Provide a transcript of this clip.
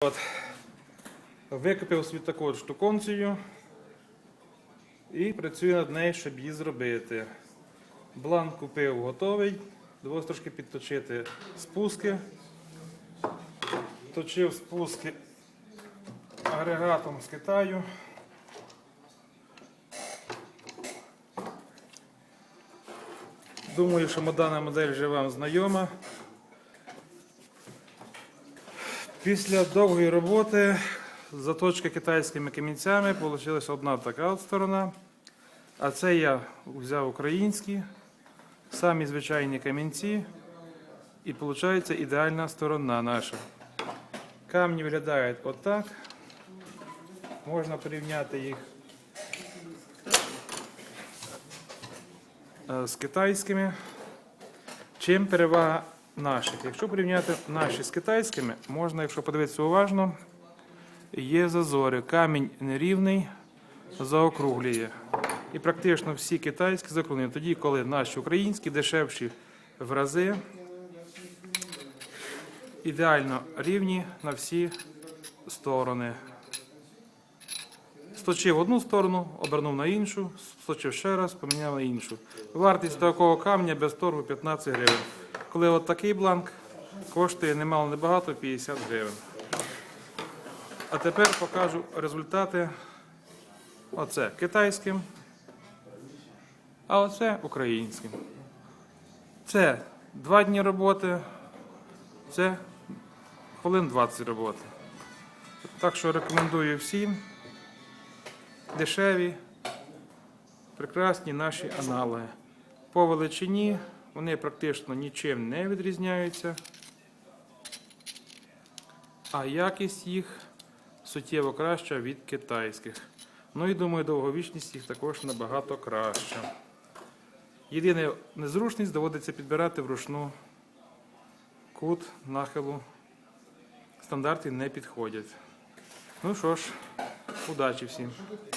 От. Викупив собі таку штуконцію і працюю над нею, щоб її зробити. Бланк купив готовий, довелося трошки підточити спуски. Точив спуски агрегатом з Китаю. Думаю, що дана модель вже вам знайома. Після довгої роботи заточки китайськими камінцями вийшла одна така от сторона. А це я взяв українські, самі звичайні камінці. І виходить ідеальна сторона наша. Камні виглядають отак. Можна порівняти їх е, з китайськими. Чим перевага наших? Якщо порівняти наші з китайськими, можна, якщо подивитися уважно, є зазори. Камінь нерівний, заокруглює. І практично всі китайські заокруглені. Тоді, коли наші українські дешевші в рази, ідеально рівні на всі сторони. Сточив одну сторону, обернув на іншу, сточив ще раз, поміняв на іншу. Вартість такого камня без торгу 15 гривень. Коли от такий бланк коштує немало небагато 50 гривень. А тепер покажу результати. Оце китайським, а оце українським. Це 2 дні роботи, це хвилин 20 роботи. Так що рекомендую всім дешеві, прекрасні наші аналоги. По величині вони практично нічим не відрізняються, а якість їх суттєво краща від китайських. Ну і думаю, довговічність їх також набагато краща. Єдине незручність доводиться підбирати вручну кут нахилу. Стандарти не підходять. Ну що ж, удачі всім!